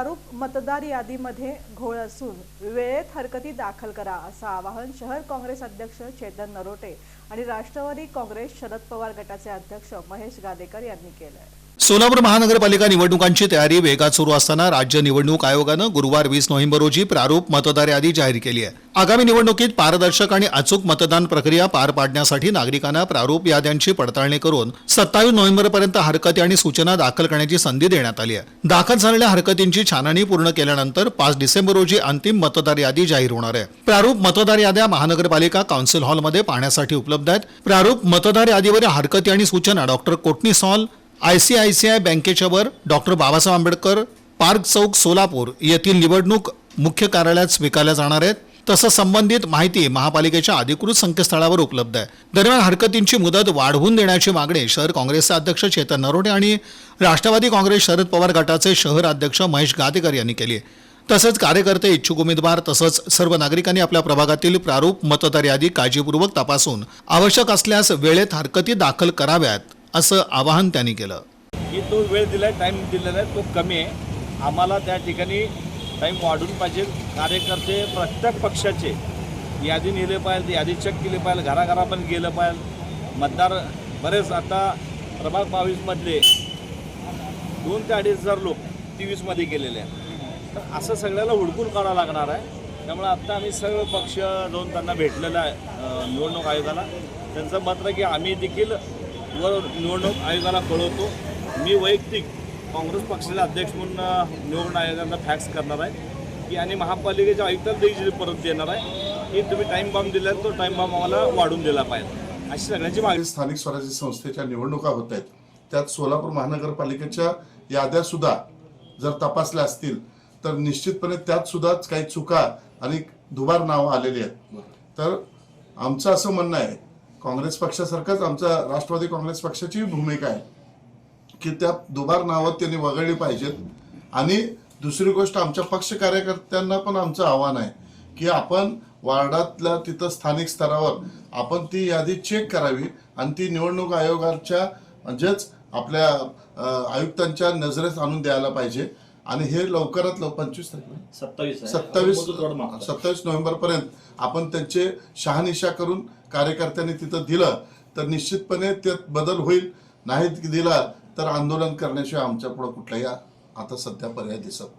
प्रारूप मतदार यादीमध्ये घोळ असून वेळेत हरकती दाखल करा असं आवाहन शहर काँग्रेस अध्यक्ष चेतन नरोटे आणि राष्ट्रवादी काँग्रेस शरद पवार गटाचे अध्यक्ष महेश गादेकर यांनी केलं आहे सोलापूर महानगरपालिका निवडणुकांची तयारी वेगात सुरू असताना राज्य निवडणूक आयोगानं गुरुवार वीस नोव्हेंबर रोजी प्रारूप मतदार यादी जाहीर केली आहे. आगामी निवडणुकीत पारदर्शक आणि अचूक मतदान प्रक्रिया पार पाडण्यासाठी नागरिकांना प्रारूप याद्यांची पडताळणी करून सत्तावीस नोव्हेंबरपर्यंत हरकती आणि सूचना दाखल करण्याची संधी देण्यात आली आहे. दाखल झालेल्या हरकतींची छाननी पूर्ण केल्यानंतर पाच डिसेंबर रोजी अंतिम मतदार यादी जाहीर होणार आहे. प्रारूप मतदार याद्या महानगरपालिका काउन्सिल हॉलमध्ये पाहण्यासाठी उपलब्ध आहेत. प्रारूप मतदार यादीवरील हरकती आणि सूचना doctor Kotnis hall I C I C बँकेच्या वर डॉक्टर बाबासाहेब आंबेडकर पार्क चौक सोलापूर येथील निवडणूक मुख्य कार्यालयात स्वीकारल्या जाणार आहेत. तसं संबंधित माहिती महापालिकेच्या अधिकृत संकेतस्थळावर उपलब्ध आहे. दरम्यान हरकतींची मुदत वाढवून देण्याची मागणी शहर काँग्रेसचे अध्यक्ष चेतन नरोटे आणि राष्ट्रवादी काँग्रेस शरद पवार गटाचे शहर अध्यक्ष महेश गादेकर यांनी केली आहे. तसंच कार्यकर्ते इच्छुक उमेदवार तसंच सर्व नागरिकांनी आपल्या प्रभागातील प्रारूप मतदार यादी काळजीपूर्वक तपासून आवश्यक असल्यास वेळेत हरकती दाखल कराव्यात. असं आवाहन त्यांनी केलं. की तो वेळ दिला आहे टाईम दिलेला आहे तो कमी आहे. आम्हाला त्या ठिकाणी टाईम वाढून पाहिजे. कार्यकर्ते प्रत्येक पक्षाचे यादी नेले पाहिजे यादी चेक केली पाहिजे घराघरापर्यंत गेलं पाहिजे. मतदार बरेच आता प्रभाग बावीसमधले दोन ते अडीच हजार लोक तेवीसमध्ये गेलेले आहेत. तर असं सगळ्याला हुडकून काढावं लागणार आहे. त्यामुळे आत्ता आम्ही सर्व पक्ष जाऊन त्यांना भेटलेलं आहे निवडणूक आयोगाला. त्यांचं मात्र की आम्ही देखील व निवडणूक आयोगाला कळवतो. मी वैयक्तिक काँग्रेस पक्षाचे अध्यक्ष म्हणून निवडणूक आयोगाला फॅक्स करणार आहे. की आणि महापालिकेच्या आयुक्ताला देखील परत देणार आहे. की तुम्ही टाईम बॉम्ब दिला तो टाईम बॉम्ब आम्हाला वाढून दिला पाहिजे. अशी सगळ्यांची मागणी. स्थानिक स्वराज्य संस्थेच्या निवडणुका होत आहेत. त्यात सोलापूर महानगरपालिकेच्या याद्या सुद्धा जर तपासल्या असतील तर निश्चितपणे त्यात सुद्धा काही चुका आणि दुबार नावं आलेली आहेत. तर आमचं असं म्हणणं आहे काँग्रेस पक्षासारखंच आमचा राष्ट्रवादी काँग्रेस पक्षाची भूमिका आहे की त्या दुबार नावं त्यांनी वगळली पाहिजेत. आणि दुसरी गोष्ट आमच्या पक्ष कार्यकर्त्यांना पण आमचं आव्हान आहे की आपण वार्डातल्या तिथं स्थानिक स्तरावर आपण ती यादी चेक करावी आणि ती निवडणूक आयोगाच्या म्हणजेच आपल्या आयुक्तांच्या नजरेस आणून द्यायला पाहिजे. आणि हे लवकरात लवकर पंचवीस तारखेला सत्तावीस सत्तावीस सत्तावीस नोव्हेंबर पर्यंत आपण त्यांचे शहानिशा करून कार्यकर्त्यांनी तिथं दिलं तर निश्चितपणे त्यात बदल होईल. नाही दिला तर आंदोलन करण्याशिवाय आमच्या पुढे कुठलाही आता सध्या पर्याय दिसत